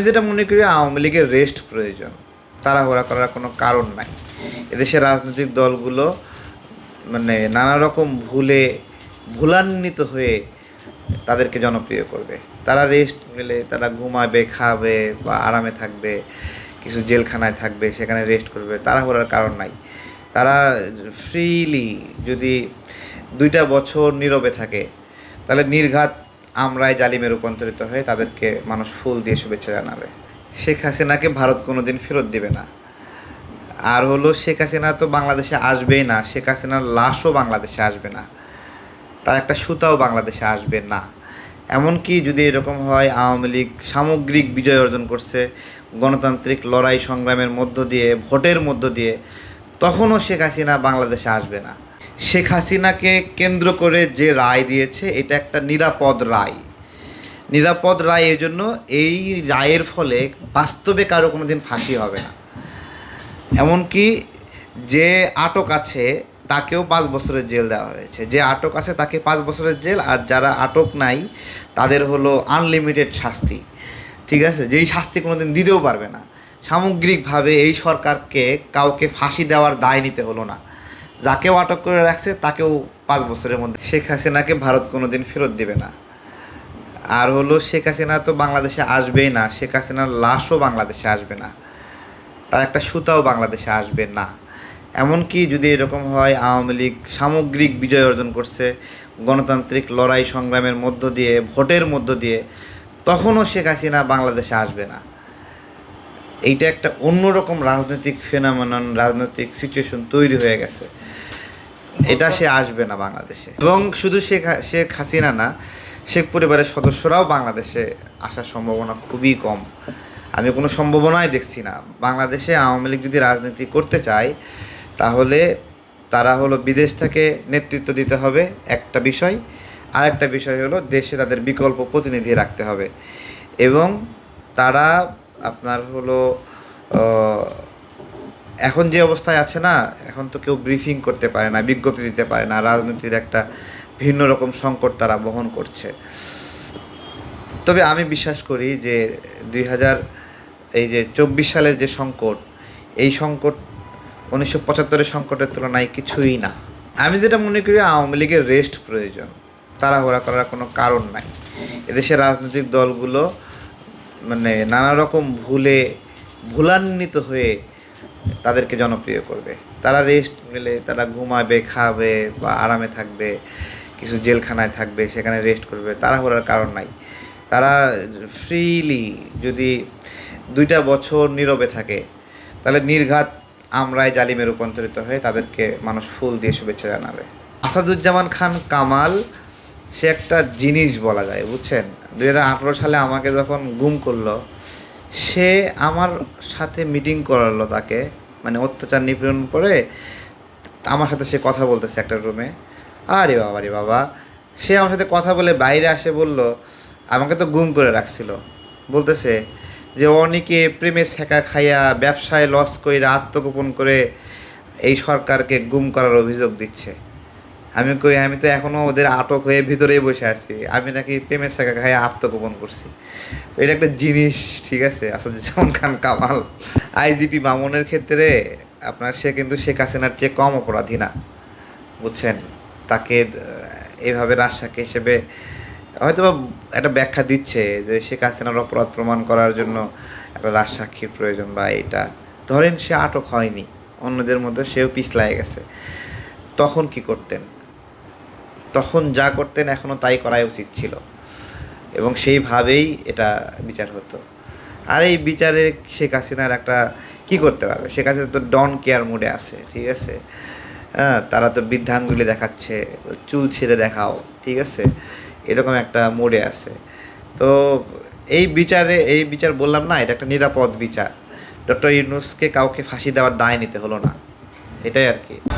আমি যেটা মনে করি, আওয়ামী লীগের রেস্ট প্রয়োজন। তাড়াহুড়া করার কোনো কারণ নাই। এদেশের রাজনৈতিক দলগুলো মানে নানা রকম ভুলে, ভুলান্বিত হয়ে তাদেরকে জনপ্রিয় করবে। তারা রেস্ট নিলে তারা ঘুমাবে, খাবে বা আরামে থাকবে, কিছু জেলখানায় থাকবে, সেখানে রেস্ট করবে। তাড়াহুড়ার কারণ নাই। তারা ফ্রিলি যদি দুইটা বছর নীরবে থাকে, তাহলে নির্ঘাত আমরাই জালিমে রূপান্তরিত হয়ে তাদেরকে মানুষ ফুল দিয়ে শুভেচ্ছা জানাবে। শেখ হাসিনাকে ভারত কোনোদিন ফেরত দিবে না। আর হলো শেখ হাসিনা তো বাংলাদেশে আসবেই না, শেখ হাসিনার লাশও বাংলাদেশে আসবে না। তার একটা সুতাও বাংলাদেশে আসবে না। এমনকি যদি এরকম হয়, আওয়ামী লীগ সামগ্রিক বিজয় অর্জন করছে, গণতান্ত্রিক লড়াই সংগ্রামের মধ্য দিয়ে, ভোটের মধ্য দিয়ে, তখনও শেখ হাসিনা বাংলাদেশে আসবে না। শেখ হাসিনাকে কেন্দ্র করে যে রায় দিয়েছে, এটা একটা নিরাপদ রায়। নিরাপদ রায় এই জন্য এই রায়ের ফলে বাস্তবে কারও কোনো দিন ফাঁসি হবে না। এমনকি যে আটক আছে, তাকেও পাঁচ বছরের জেল দেওয়া হয়েছে। যে আটক আছে, তাকে পাঁচ বছরের জেল, আর যারা আটক নাই, তাদের হলো আনলিমিটেড শাস্তি। ঠিক আছে? যেই শাস্তি কোনোদিন দিতেও পারবে না। সামগ্রিকভাবে এই সরকারকে কাউকে ফাঁসি দেওয়ার দায় নিতে হলো না। যাকেও আটক করে রাখছে, তাকেও পাঁচ বছরের মধ্যে। শেখ হাসিনাকে ভারত কোনোদিন ফেরত দেবে না। আর হলো, শেখ হাসিনা তো বাংলাদেশে আসবেই না। শেখ হাসিনার লাশও বাংলাদেশে আসবে না। তার একটা সুতাও বাংলাদেশে আসবে না। এমনকি যদি এরকম হয়, আওয়ামী লীগ সামগ্রিক বিজয় অর্জন করছে, গণতান্ত্রিক লড়াই সংগ্রামের মধ্য দিয়ে, ভোটের মধ্য দিয়ে, তখনও শেখ হাসিনা বাংলাদেশে আসবে না। এইটা একটা অন্যরকম রাজনৈতিক ফেনামেনন রাজনৈতিক সিচুয়েশন তৈরি হয়ে গেছে। এটা সে আসবে না বাংলাদেশে। এবং শুধু শেখ শেখ হাসিনা না, শেখ পরিবারের সদস্যরাও বাংলাদেশে আসার সম্ভাবনা খুবই কম। আমি কোনো সম্ভাবনাই দেখছি না। বাংলাদেশে আওয়ামী লীগ যদি রাজনীতি করতে চায়, তাহলে তারা হলো বিদেশ থেকে নেতৃত্ব দিতে হবে একটা বিষয়। আর একটা বিষয় হলো দেশে তাদের বিকল্প প্রতিনিধি রাখতে হবে। এবং তারা আপনার হলো এখন যে অবস্থায় আছে না, এখন তো কেউ ব্রিফিং করতে পারে না, বিজ্ঞপ্তি দিতে পারে না, রাজনীতির একটা ভিন্ন রকম সংকট তারা বহন করছে। তবে আমি বিশ্বাস করি যে দুই হাজার এই যে চব্বিশ সালের যে সংকট, এই সংকট উনিশশো পঁচাত্তরের সংকটের তুলনায় কিছুই না। আমি যেটা মনে করি আওয়ামী লীগের রেস্ট প্রয়োজন, তাড়াহুড়া করার কোনো কারণ নাই। এদেশের রাজনৈতিক দলগুলো মানে নানা রকম ভুলে ভুলান্বিত হয়ে তাদেরকে জনপ্রিয় করবে। তারা রেস্ট নিলে তারা ঘুমাবে, খাবে বা আরামে থাকবে, কিছু জেলখানায় থাকবে, সেখানে রেস্ট করবে, তাড়াহুড়ার কারণ নাই। তারা ফ্রিলি যদি দুইটা বছর নীরবে থাকে, তাহলে নির্ঘাত আমরাই জালিমে রূপান্তরিত হয়ে তাদেরকে মানুষ ফুল দিয়ে শুভেচ্ছা জানাবে। আসাদুজ্জামান খান কামাল, সে একটা জিনিস বলা যায়, বুঝছেন? দুই হাজার আঠারো সালে আমাকে যখন গুম করল সে আমার সাথে মিটিং করালো তাকে মানে অত্যাচার নিপীড়ন করে, আমার সাথে সে কথা বলতেছে একটা রুমে আরে বাবা রে বাবা, সে আমার সাথে কথা বলে বাইরে আসে বলল, আমাকে তো গুম করে রাখছিল। বলতেছে যে, অনেকে প্রেমে ছেঁকা খাইয়া ব্যবসায় লস কইরা আত্মগোপন করে এই সরকারকে গুম করার অভিযোগ দিচ্ছে। আমি কই আমি তো এখনও ওদের আটক হয়ে ভিতরেই বসে আছি। আমি নাকি প্রেমের ছেঁকা খাইয়া আত্মগোপন করছি। তো এটা একটা জিনিস ঠিক আছে? আসলে যেমন খান কামাল। আইজিপি মামুনের ক্ষেত্রে আপনার সে কিন্তু শেখ হাসিনার চেয়ে কম অপরাধী না। বুঝছেন? তাকে আহ, এইভাবে রাজশাখী হিসেবে হয়তো বা একটা ব্যাখ্যা দিচ্ছে যে শেখ হাসিনার অপরাধ প্রমাণ করার জন্য একটা রাজসাক্ষীর প্রয়োজন বা এটা। ধরেন সে আটক হয়নি অন্যদের মধ্যে সেও পিছলায় গেছে। তখন কি করতেন? তখন যা করতেন এখনও তাই করাই উচিত ছিল। এবং সেইভাবেই এটা বিচার হতো। আর এই বিচারে শেখ হাসিনার একটা কি করতে পারবে? শেখ হাসিনা তো ডন কেয়ার মুডে আছে, ঠিক আছে? হ্যাঁ তারা তো বৃদ্ধাঙ্গুলি দেখাচ্ছে, চুল ছেড়ে দেখাও, ঠিক আছে? এরকম একটা মোড়ে আছে। তো এই বিচারে, এই বিচার বললাম না, এটা একটা নিরাপদ বিচার। ডক্টর ইউনুসকে কাউকে ফাঁসি দেওয়ার দায় নিতে হলো না। এটাই আর কি।